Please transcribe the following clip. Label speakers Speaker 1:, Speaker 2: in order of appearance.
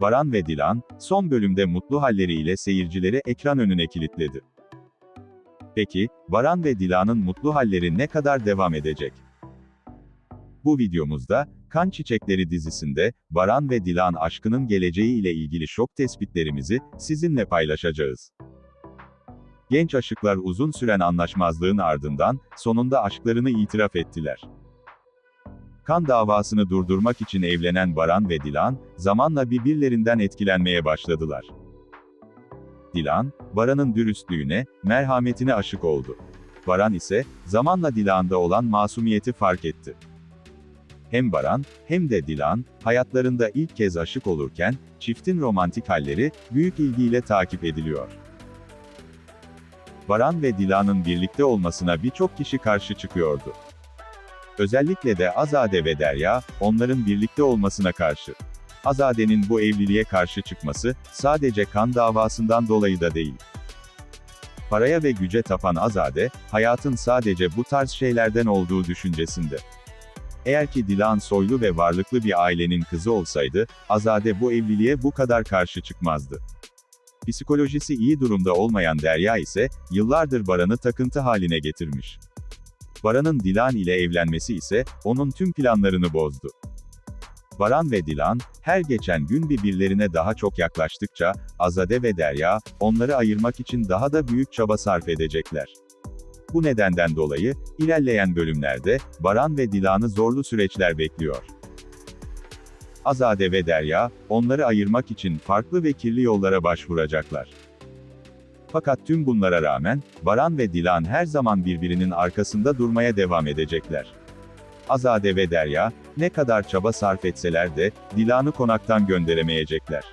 Speaker 1: Baran ve Dilan, son bölümde mutlu halleriyle seyircileri ekran önüne kilitledi. Peki, Baran ve Dilan'ın mutlu halleri ne kadar devam edecek? Bu videomuzda, Kan Çiçekleri dizisinde, Baran ve Dilan aşkının geleceği ile ilgili şok tespitlerimizi, sizinle paylaşacağız. Genç aşıklar uzun süren anlaşmazlığın ardından, sonunda aşklarını itiraf ettiler. Kan davasını durdurmak için evlenen Baran ve Dilan, zamanla birbirlerinden etkilenmeye başladılar. Dilan, Baran'ın dürüstlüğüne, merhametine aşık oldu. Baran ise, zamanla Dilan'da olan masumiyeti fark etti. Hem Baran, hem de Dilan, hayatlarında ilk kez aşık olurken, çiftin romantik halleri, büyük ilgiyle takip ediliyor. Baran ve Dilan'ın birlikte olmasına birçok kişi karşı çıkıyordu. Özellikle de Azade ve Derya, onların birlikte olmasına karşı. Azade'nin bu evliliğe karşı çıkması, sadece kan davasından dolayı da değil. Paraya ve güce tapan Azade, hayatın sadece bu tarz şeylerden olduğu düşüncesinde. Eğer ki Dilan soylu ve varlıklı bir ailenin kızı olsaydı, Azade bu evliliğe bu kadar karşı çıkmazdı. Psikolojisi iyi durumda olmayan Derya ise, yıllardır Baran'ı takıntı haline getirmiş. Baran'ın Dilan ile evlenmesi ise, onun tüm planlarını bozdu. Baran ve Dilan, her geçen gün birbirlerine daha çok yaklaştıkça, Azade ve Derya, onları ayırmak için daha da büyük çaba sarf edecekler. Bu nedenden dolayı, ilerleyen bölümlerde, Baran ve Dilan'ı zorlu süreçler bekliyor. Azade ve Derya, onları ayırmak için farklı ve kirli yollara başvuracaklar. Fakat tüm bunlara rağmen, Baran ve Dilan her zaman birbirinin arkasında durmaya devam edecekler. Azade ve Derya, ne kadar çaba sarf etseler de, Dilan'ı konaktan gönderemeyecekler.